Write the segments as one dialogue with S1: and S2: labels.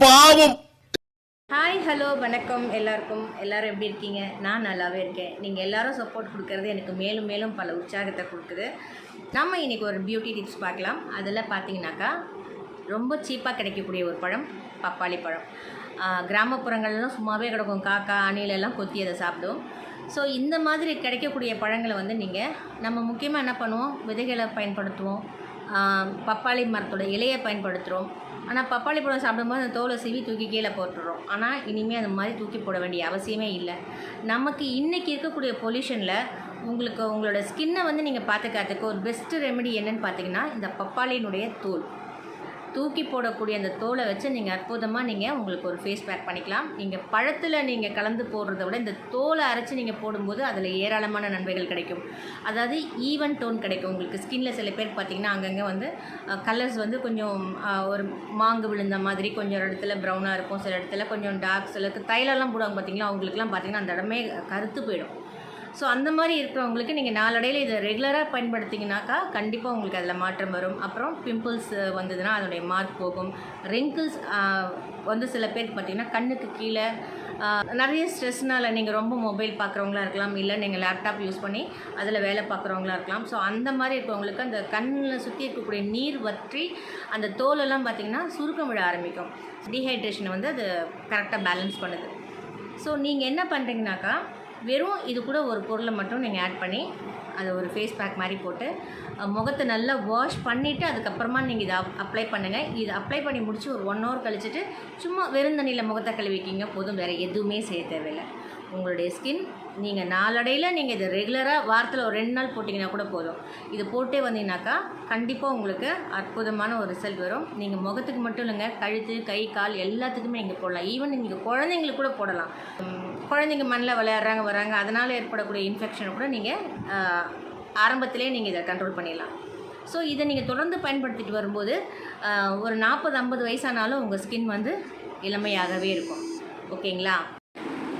S1: பாவம்.
S2: Hi hello வணக்கம். எல்லாருக்கும் எல்லாரும் எப்படி இருக்கீங்க? நான் நல்லாவே இருக்கேன். நீங்கள் எல்லாரும் சப்போர்ட் கொடுக்கறது எனக்கு மேலும் மேலும் பல உற்சாகத்தை கொடுக்குது. நம்ம இன்றைக்கி ஒரு பியூட்டி டிப்ஸ் பார்க்கலாம். அதில் பார்த்தீங்கன்னாக்கா ரொம்ப சீப்பாக கிடைக்கக்கூடிய ஒரு பழம் பப்பாளி பழம். கிராமப்புறங்கள்லாம் சும்மாவே கிடக்கும். காக்கா அணிலெல்லாம் கொத்தி அதை சாப்பிடும் ஸோ இந்த மாதிரி கிடைக்கக்கூடிய பழங்களை வந்து நீங்கள் நம்ம முக்கியமாக என்ன பண்ணுவோம்? விதைகளை பயன்படுத்துவோம். பப்பாளி மரத்தோட இலையை பயன்படுத்துகிறோம் ஆனால் பப்பாளி பழம் சாப்பிடும்போது அந்த தோலை சீவி தூக்கி கீழே போட்டுடுறோம் ஆனால் இனிமேல் அந்த மாதிரி தூக்கி போட வேண்டிய அவசியமே இல்லை. நமக்கு இன்றைக்கி இருக்கக்கூடிய பொல்யூஷனில் உங்களுக்கு உங்களோட ஸ்கின்னை வந்து நீங்கள் பார்த்துக்கிறதுக்கு ஒரு பெஸ்ட்டு ரெமெடி என்னென்னு பார்த்தீங்கன்னா இந்த பப்பாளியினுடைய தோல். தூக்கி போடக்கூடிய அந்த தோலை வச்சு நீங்கள் அற்புதமாக நீங்கள் உங்களுக்கு ஒரு ஃபேஸ் பேக் பண்ணிக்கலாம். நீங்கள் பழத்தில் நீங்கள் கலந்து போடுறத விட இந்த தோலை அரைச்சி நீங்கள் போடும்போது அதில் ஏராளமான நன்மைகள் கிடைக்கும். அதாவது ஈவன் டோன் கிடைக்கும். உங்களுக்கு ஸ்கின்ல சில பேர் பார்த்தீங்கன்னா அங்கங்கே வந்து கலர்ஸ் வந்து கொஞ்சம் ஒரு மாங்கு விழுந்த மாதிரி கொஞ்சம் ஒரு இடத்துல ப்ரௌனாக இருக்கும். சில இடத்துல கொஞ்சம் டார்க் சிலருக்கு தைலெல்லாம் போடுவாங்க பார்த்தீங்களா? அவங்களுக்குலாம் பார்த்தீங்கன்னா அந்த இடமே கருத்து போயிடும். ஸோ அந்த மாதிரி இருக்கிறவங்களுக்கு நீங்கள் நாளடையில் இதை ரெகுலராக பயன்படுத்திங்கனாக்கா கண்டிப்பாக உங்களுக்கு அதில் மாற்றம் வரும். அப்புறம் பிம்பிள்ஸ் வந்ததுன்னா அதனுடைய மார்க் போகும். ரிங்கிள்ஸ் வந்து சில பேருக்கு பார்த்தீங்கன்னா கண்ணுக்கு கீழே நிறைய ஸ்ட்ரெஸ்னால் நீங்கள் ரொம்ப மொபைல் பார்க்குறவங்களா இருக்கலாம். இல்லை நீங்கள் லேப்டாப் யூஸ் பண்ணி அதில் வேலை பார்க்குறவங்களா இருக்கலாம். ஸோ அந்த மாதிரி இருக்கிறவங்களுக்கு அந்த கண்ணில் சுற்றி இருக்கக்கூடிய நீர் வற்றி அந்த தோலெல்லாம் பார்த்தீங்கன்னா சுருக்கம் விட ஆரம்பிக்கும். டீஹைட்ரேஷனை வந்து அது கரெக்டாக பேலன்ஸ் பண்ணுது. ஸோ நீங்கள் என்ன பண்ணுறீங்கனாக்கா வெறும் இது கூட ஒரு பொருளை மட்டும் நீங்கள் ஆட் பண்ணி அதை ஒரு ஃபேஸ் பேக் மாதிரி போட்டு முகத்தை நல்லா வாஷ் பண்ணிவிட்டு அதுக்கப்புறமா நீங்கள் இதை அப்ளை பண்ணுங்கள் இது அப்ளை பண்ணி முடிச்சு ஒரு ஒன் ஹவர் கழிச்சிட்டு சும்மா வெறும் தண்ணியில் முகத்தை கழுவிக்கிங்க. போதும் வேறு எதுவுமே செய்ய தேவையில்லை. உங்களுடைய ஸ்கின் நீங்கள் நாளடையில் நீங்கள் இதை ரெகுலராக வாரத்தில் ஒரு ரெண்டு நாள் போட்டிங்கன்னா கூட போதும். இது போட்டே வந்தீங்கன்னாக்கா கண்டிப்பாக உங்களுக்கு அற்புதமான ஒரு ரிசல்ட் வரும். நீங்கள் முகத்துக்கு மட்டும் இல்லைங்க கழுத்து கை கால் எல்லாத்துக்குமே நீங்கள் போடலாம். ஈவன் நீங்கள் குழந்தைங்களுக்கு கூட போடலாம். குழந்தைங்க மண்ணில் விளையாடுறாங்க வராங்க அதனால் ஏற்படக்கூடிய இன்ஃபெக்ஷனை கூட நீங்கள் ஆரம்பத்திலே நீங்கள் இதை கண்ட்ரோல் பண்ணிடலாம். ஸோ இதை நீங்கள் தொடர்ந்து பயன்படுத்திட்டு வரும்போது ஒரு நாற்பது ஐம்பது வயசானாலும் உங்கள் ஸ்கின் வந்து இளமையாகவே இருக்கும். ஓகேங்களா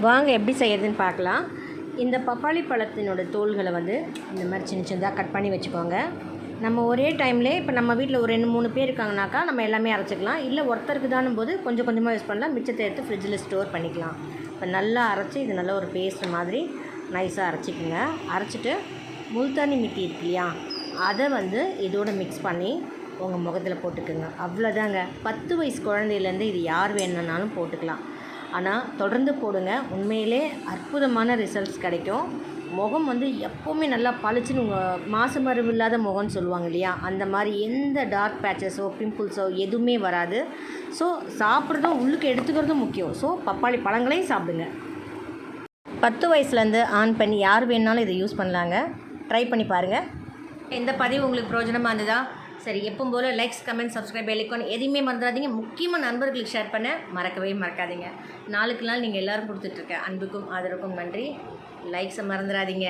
S2: வாங்க எப்படி செய்கிறதுன்னு பார்க்கலாம். இந்த பப்பாளி பழத்தினோட தோல்களை வந்து இந்த மாதிரி சின்ன சின்னதாக கட் பண்ணி வச்சுக்கோங்க. நம்ம ஒரே டைம்லே இப்போ நம்ம வீட்டில் ஒரு ரெண்டு மூணு பேர் இருக்காங்கனாக்கா நம்ம எல்லாமே அரைச்சிக்கலாம். இல்லை ஒருத்தருக்கு தானும் போது கொஞ்சம் கொஞ்சமாக யூஸ் பண்ணலாம். மிச்சத்தை எடுத்து ஃப்ரிட்ஜில் ஸ்டோர் பண்ணிக்கலாம். இப்போ நல்லா அரைச்சி இது நல்ல ஒரு பேஸ்ட் மாதிரி நைஸாக அரைச்சிக்கோங்க. அரைச்சிட்டு முல்தானி மிட்டி இருக்கு இல்லையா? அதை வந்து இதோட மிக்ஸ் பண்ணி உங்கள் முகத்தில் போட்டுக்குங்க. அவ்வளோதாங்க பத்து வயசு குழந்தையிலேருந்து இது யார் வேணும்னாலும் போட்டுக்கலாம். ஆனால் தொடர்ந்து போடுங்க. உண்மையிலே அற்புதமான ரிசல்ட்ஸ் கிடைக்கும். முகம் வந்து எப்போவுமே நல்லா பளிச்சுன்னு உங்கள் மாசு மருவு இல்லாத முகம்னு சொல்லுவாங்க இல்லையா? அந்த மாதிரி எந்த டார்க் பேச்சஸோ பிம்பிள்ஸோ எதுவுமே வராது. ஸோ சாப்பிட்றதும் உள்ளுக்கு எடுத்துக்கிறதும் முக்கியம். ஸோ பப்பாளி பழங்களையும் சாப்பிடுங்க. பத்து வயசுலேருந்து ஆன் பண்ணி யார் வேணாலும் இதை யூஸ் பண்ணலாங்க. ட்ரை பண்ணி பாருங்கள் இந்த பதிவு உங்களுக்கு பிரயோஜனமாக இருந்ததா? சரி எப்பவும் போல் likes comment subscribe bell icon எதையுமே மறந்துடாதீங்க. முக்கியமாக நண்பர்களுக்கு ஷேர் பண்ண மறக்கவே மறக்காதீங்க. நாளுக்கு நாள் நீங்கள் எல்லோரும் கொடுத்துட்ருக்க அன்புக்கும் ஆதரவுக்கும் நன்றி. லைக்ஸை மறந்துடாதீங்க.